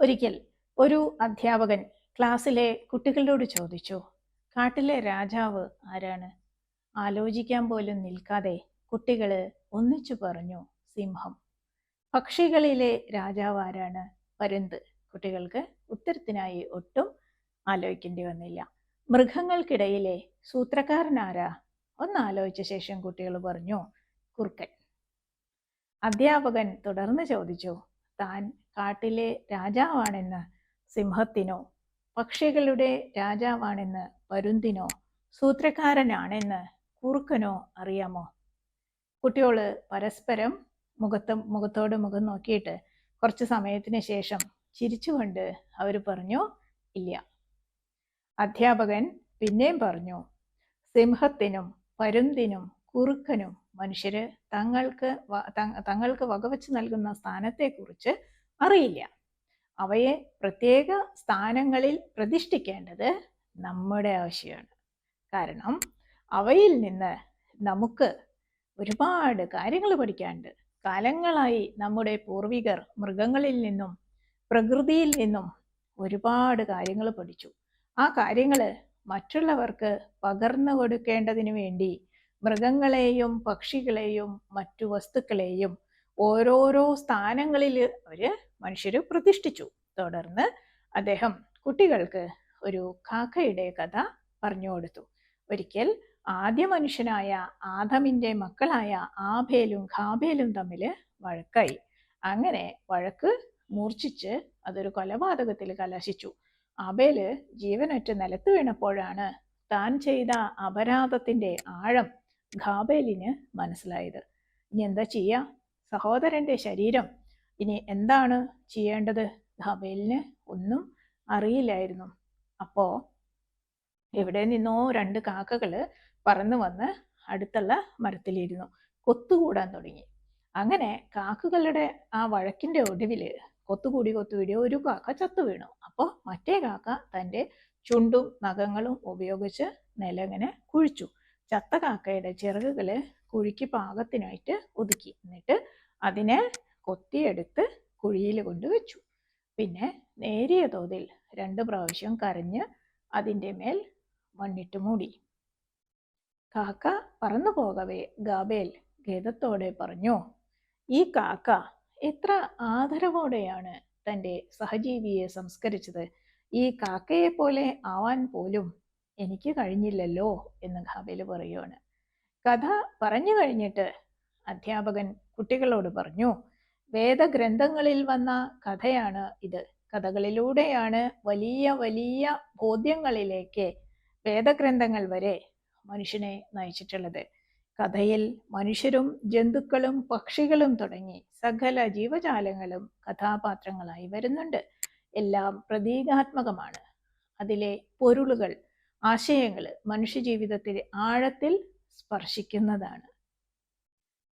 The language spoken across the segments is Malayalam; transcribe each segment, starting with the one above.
ഒരിക്കൽ ഒരു അധ്യാപകൻ ക്ലാസ്സിലെ കുട്ടികളോട് ചോദിച്ചു കാട്ടിലെ രാജാവ് ആരാണ്? ആലോചിക്കാൻ പോലും നിൽക്കാതെ കുട്ടികൾ ഒന്നിച്ചു പറഞ്ഞു സിംഹം. പക്ഷികളിലെ രാജാവ് ആരാണ്? പരുന്ത്. കുട്ടികൾക്ക് ഉത്തരത്തിനായി ഒട്ടും ആലോചിക്കേണ്ടി വന്നില്ല. മൃഗങ്ങൾക്കിടയിലെ സൂത്രക്കാരനാരാ ഒന്ന് ആലോചിച്ച ശേഷം കുട്ടികൾ പറഞ്ഞു കുറുക്കൻ. അധ്യാപകൻ തുടർന്ന് ചോദിച്ചു താൻ കാട്ടിലെ രാജാവാണെന്ന് സിംഹത്തിനോ പക്ഷികളുടെ രാജാവാണെന്ന് പരുന്തിനോ സൂത്രക്കാരനാണെന്ന് കുറുക്കനോ അറിയാമോ? കുട്ടികൾ പരസ്പരം മുഖത്ത് മുഖത്തോട് മുഖം നോക്കിയിട്ട് കുറച്ച് സമയത്തിന് ശേഷം ചിരിച്ചുകൊണ്ട് അവർ പറഞ്ഞു ഇല്ല. അധ്യാപകൻ പിന്നെയും പറഞ്ഞു സിംഹത്തിനും പരുന്തിനും കുറുക്കനും മനുഷ്യര് തങ്ങൾക്ക് തങ്ങൾക്ക് വകവെച്ച് നൽകുന്ന സ്ഥാനത്തെക്കുറിച്ച് അറിയില്ല. അവയെ പ്രത്യേക സ്ഥാനങ്ങളിൽ പ്രതിഷ്ഠിക്കേണ്ടത് നമ്മുടെ ആവശ്യമാണ്. കാരണം അവയിൽ നിന്ന് നമുക്ക് ഒരുപാട് കാര്യങ്ങൾ പഠിക്കാനുണ്ട്. കാലങ്ങളായി നമ്മുടെ പൂർവികർ മൃഗങ്ങളിൽ നിന്നും പ്രകൃതിയിൽ നിന്നും ഒരുപാട് കാര്യങ്ങൾ പഠിച്ചു. ആ കാര്യങ്ങൾ മറ്റുള്ളവർക്ക് പകർന്നു കൊടുക്കേണ്ടതിന് വേണ്ടി മൃഗങ്ങളെയും പക്ഷികളെയും മറ്റു വസ്തുക്കളെയും ഓരോരോ സ്ഥാനങ്ങളിൽ അവർ മനുഷ്യർ പ്രതിഷ്ഠിച്ചു. തുടർന്ന് അദ്ദേഹം കുട്ടികൾക്ക് ഒരു കാക്കയുടെ കഥ പറഞ്ഞു കൊടുത്തു. ഒരിക്കൽ ആദ്യ മനുഷ്യനായ ആദമിന്റെ മക്കളായ ആഭേലും ഖാബേലും തമ്മിൽ വഴക്കായി. അങ്ങനെ വഴക്ക് മൂർച്ഛിച്ച് അതൊരു കൊലപാതകത്തിൽ കലാശിച്ചു. ആബേൽ ജീവനൊറ്റ നിലത്ത് വീണപ്പോഴാണ് താൻ ചെയ്ത അപരാധത്തിന്റെ ആഴം ഖാബേലിന് മനസ്സിലായത്. ഇനി എന്താ ചെയ്യുക സഹോദരന്റെ ശരീരം ഇനി എന്താണ് ചെയ്യേണ്ടത്? ഖാബേലിന് ഒന്നും അറിയില്ലായിരുന്നു. അപ്പോൾ എവിടെ നിന്നോ രണ്ട് കാക്കകൾ പറന്നു വന്ന് അടുത്തുള്ള മരത്തിലിരുന്നു. കൊത്തുകൂടാൻ തുടങ്ങി. അങ്ങനെ കാക്കകളുടെ ആ വഴക്കിന്റെ ഒടുവിൽ കൊത്തുകൂടി കൊത്തുവിടി ഒരു കാക്ക ചത്തു വീണു. അപ്പോൾ മറ്റേ കാക്ക തന്റെ ചുണ്ടും നഖങ്ങളും ഉപയോഗിച്ച് നിലങ്ങനെ കുഴിച്ചു. ചത്ത കാക്കയുടെ ചിറകുകൾ കുഴിക്ക് പാകത്തിനായിട്ട് ഒതുക്കി. എന്നിട്ട് അതിനെ കൊത്തിയെടുത്ത് കുഴിയിൽ കൊണ്ടുവച്ചു പിന്നെ നേരിയ തോതിൽ രണ്ട് പ്രാവശ്യം കരഞ്ഞ് അതിന്റെ മേൽ മണ്ണിട്ട് മൂടി. കാക്ക പറന്നു പോകവേ ഗാബേൽ ഖേദത്തോടെ പറഞ്ഞു ഈ കാക്ക എത്ര ആദരവോടെയാണ് തന്റെ സഹജീവിയെ സംസ്കരിച്ചത്. ഈ കാക്കയെ പോലെ ആവാൻ പോലും എനിക്ക് കഴിഞ്ഞില്ലല്ലോ എന്ന് ഖാബേൽ പറയുവാണ്. കഥ പറഞ്ഞു കഴിഞ്ഞിട്ട് അധ്യാപകൻ കുട്ടികളോട് പറഞ്ഞു വേദഗ്രന്ഥങ്ങളിൽ വന്ന കഥയാണ് ഇത്. കഥകളിലൂടെയാണ് വലിയ വലിയ ബോധ്യങ്ങളിലേക്ക് വേദഗ്രന്ഥങ്ങൾ വരെ മനുഷ്യനെ നയിച്ചിട്ടുള്ളത്. കഥയിൽ മനുഷ്യരും ജന്തുക്കളും പക്ഷികളും തുടങ്ങി സകല ജീവജാലങ്ങളും കഥാപാത്രങ്ങളായി വരുന്നുണ്ട്. എല്ലാം പ്രതീകാത്മകമാണ്. അതിലെ പൊരുളുകൾ ആശയങ്ങൾ മനുഷ്യജീവിതത്തിലെ ആഴത്തിൽ സ്പർശിക്കുന്നതാണ്.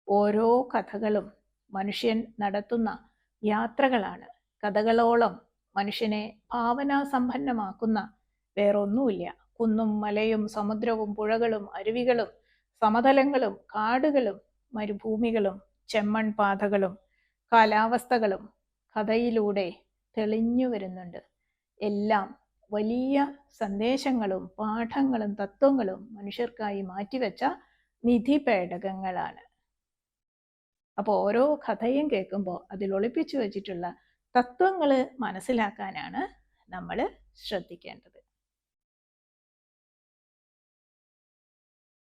ഓരോ കഥകളും മനുഷ്യൻ നടത്തുന്ന യാത്രകളാണ്. കഥകളോളം മനുഷ്യനെ ഭാവനാസമ്പന്നമാക്കുന്ന വേറൊന്നുമില്ല. കുന്നും മലയും സമുദ്രവും പുഴകളും അരുവികളും സമതലങ്ങളും കാടുകളും മരുഭൂമികളും ചെമ്മൺ പാതകളും കാലാവസ്ഥകളും കഥയിലൂടെ തെളിഞ്ഞു വരുന്നുണ്ട്. എല്ലാം വലിയ സന്ദേശങ്ങളും പാഠങ്ങളും തത്വങ്ങളും മനുഷ്യർക്കായി മാറ്റിവെച്ച നിധി പേടകങ്ങളാണ് അപ്പോൾ ഓരോ കഥയും കേൾക്കുമ്പോൾ അതിൽ ഒളിപ്പിച്ചു വെച്ചിട്ടുള്ള തത്വങ്ങൾ മനസ്സിലാക്കാനാണ് നമ്മൾ ശ്രദ്ധിക്കേണ്ടത്.